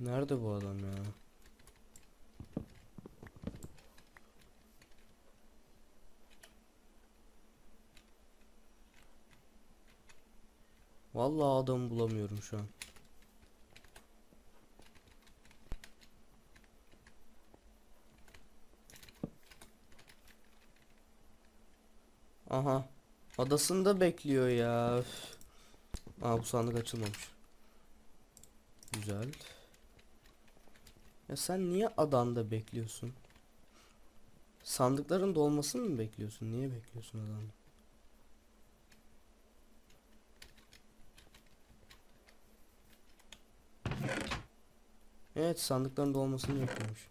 Nerede bu adam ya? Vallahi adamı bulamıyorum şu an. Aha. Adasında bekliyor ya. Üf. Aa bu sandık açılmamış. Güzel. Ya sen niye adanda bekliyorsun? Sandıkların dolmasını mı bekliyorsun? Niye bekliyorsun adanda? Evet sandıkların dolmasını bekliyormuş.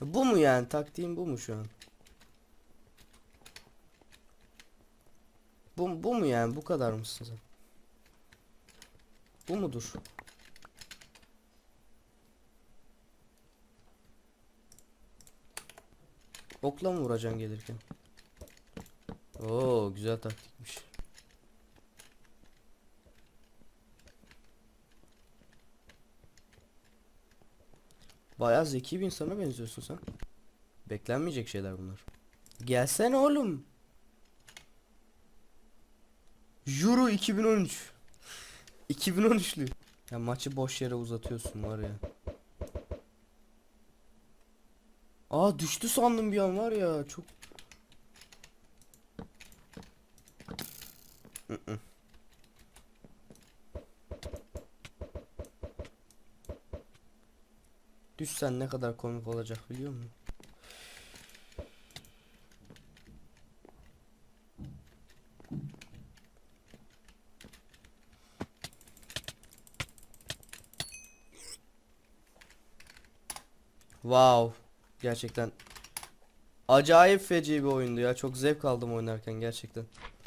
Bu mu yani? Taktiğin bu mu şu an? Bu, bu mu yani? Bu kadar mısın sen? Bu mudur? Okla mı vuracaksın gelirken? Oo güzel taktikmiş. Bayağı zeki bir insana benziyorsun sen. Beklenmeyecek şeyler bunlar. Gelsene oğlum. Euro 2013. 2013'lü. Ya maçı boş yere uzatıyorsun var ya. Aa düştü sandım bir an var ya çok. Düşsen ne kadar komik olacak biliyor musun? Wow. Gerçekten acayip feci bir oyundu ya. Çok zevk aldım oynarken gerçekten.